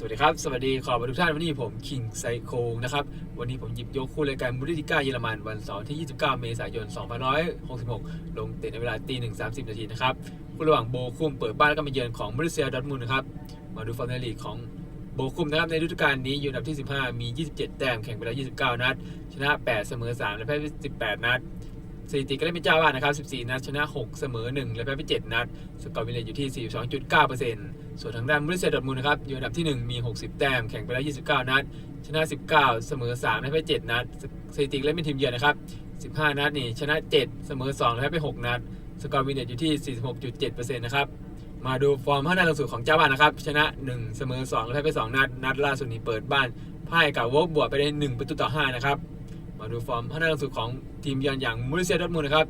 สวัสดีครับ สวัสดีขอบคุณทุกท่านวันนี้ผมคิงไซโคงนะครับ วันนี้ผมหยิบยกคู่รายการบุริติก้าเยอรมันวันเสาร์ที่ 29 เมษายน 2566 ลงเตะในเวลาตี1 30นาทีนะครับคู่ระหว่างโบคุมเปิดบ้านแล้วก็มาเยือนของบริเซียดอทมุนนะครับ มาดูฟอร์มในลีกของโบคุมนะครับในฤดูกาลนี้อยู่อันดับที่ 15 มี 27 แต้มแข่งไปแล้ว 29 นัด ชนะ 8 เสมอ 3 และแพ้ไป18 นัด สถิติก็ได้เป็นเจ้าบ้านนะครับ 14 นัดชนะ 6 เสมอ 1 และแพ้ไป 7 นัด สกอร์วินเลย์อยู่ที่ 42.9%ส่วนทางด้านบริเซยดอร์ทมุนนะครับอยู่อันดับที่ 1 มี 60 แต้ม แข่งไปแล้ว 29 นัด ชนะ 19 เสมอ 3 และแพ้ 7 นัด สถิติเล่นเป็นทีมเยือนนะครับ 15 นัดนี่ชนะ 7 เสมอ 2 และแพ้ไป 6 นัด สกอร์วินเลย์อยู่ที่ 46.7%นะครับ มาดูฟอร์มห้านัดล่าสุดของเจ้าบ้านนะครับ ชนะ 1 เสมอ 2 และแพ้ไป 2 นัด นัดล่าสุดนี้เปิดบ้านพ่ายกับวอลบวกไปได้ 1 ประตูต่อ 5 นะครับ มาดูฟอร์มห้านัดล่าสุดของทีมเยือนอย่างมูริเซียดอร์ทมุนนะครับ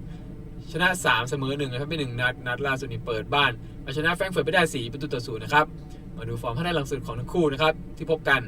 ชนะ 3 เสมอ1และแพ้ไป1นัด นัดล่าสุดนี้เปิดบ้านเอาชนะแฟรงก์เฟิร์ตไปได้ 4 ประตูต่อ0นย์นะครับ มาดูฟอร์มห้านัดล่าสุดของทั้งคู่นะครับที่พบกัน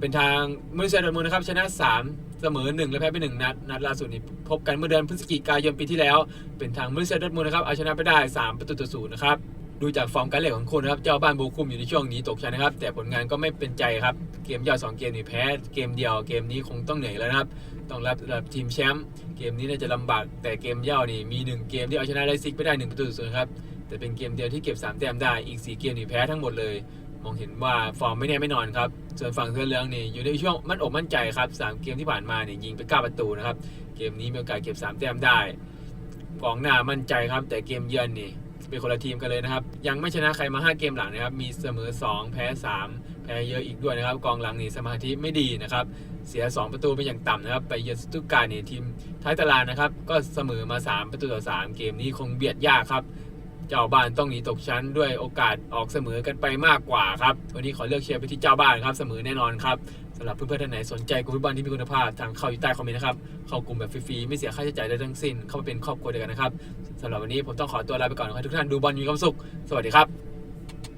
เป็นทางมูริเซียดอร์ทมุนนะครับชนะ 3 เสมอ1และแพ้ไป1นัด นัดล่าสุดนี้พบกันเมื่อเดือนพฤศจิกายนปีที่แล้ว เป็นทางมูริเซียดอร์ทมุนนะครับเอาชนะไปได้ 3 ประตูต่อ0นะครับ ดูจากฟอร์มการเล่นของคนนะครับ เจ้าบ้านโบคุมอยู่ในช่วงนี้ตกชั้นนะครับ แต่ผลงานก็ไม่เป็นใจครับ เกมยาวสองเกมนี่แพ้ เกมเดียว เกมนี้คงต้องเหนื่อยแล้วนะครับ ต้องรับรับทีมแชมป์ เกมนี้น่าจะลำบาก แต่เกมย่าวนี่มีหนึ่งเกมที่เอาชนะไลซิกไปได้หนึ่งประตูศูนย์ครับ แต่เป็นเกมเดียวที่เก็บสามแต้มได้ อีกสี่เกมนี่แพ้ทั้งหมดเลย มองเห็นว่าฟอร์มไม่แน่ไม่นอนครับ ส่วนฝั่งเสื้อเหลืองนี่อยู่ในช่วงมั่นอกมั่นใจครับสามเกมที่ผ่านมาเนี่ยยิงไปเก้าประตูนะครับ เกมนี้มีโอกาสเก็บสามแต้มได้กองหน้ามั่นใจครับ แต่เกมเยือนนี่ เป็นคนละทีมกันเลยนะครับ ยังไม่ชนะใครมา 5 เกมหลังนะครับ มีเสมอ 2 แพ้ 3 แพ้เยอะอีกด้วยนะครับ กองหลังนี่สมาธิไม่ดีนะครับ เสีย 2 ประตูไปอย่างต่ำนะครับ ไปเยือนสตุกการ์นี่ทีมท้ายตารางนะครับ ก็เสมอมา 3 ประตูต่อ 3 เกมนี้คงเบียดยากครับ เจ้าบ้านต้องหนีตกชั้นด้วยโอกาสออกเสมอกันไปมากกว่าครับ วันนี้ขอเลือกเชียร์ไปที่เจ้าบ้านครับเสมอแน่นอนครับสำหรับเพื่อนๆท่านไหนสนใจกลุ่มฟุตบอลที่มีคุณภาพทางเข้าอยู่ใต้คอมเมนต์นะครับเข้ากลุ่มแบบฟรีๆไม่เสียค่าใช้จ่ายใดทั้งสิ้นเข้ามาเป็นครอบครัวเดียวกันนะครับสำหรับวันนี้ผมต้องขอตัวลาไปก่อนขอให้ทุกท่านดูบอลมีความสุข สวัสดีครับ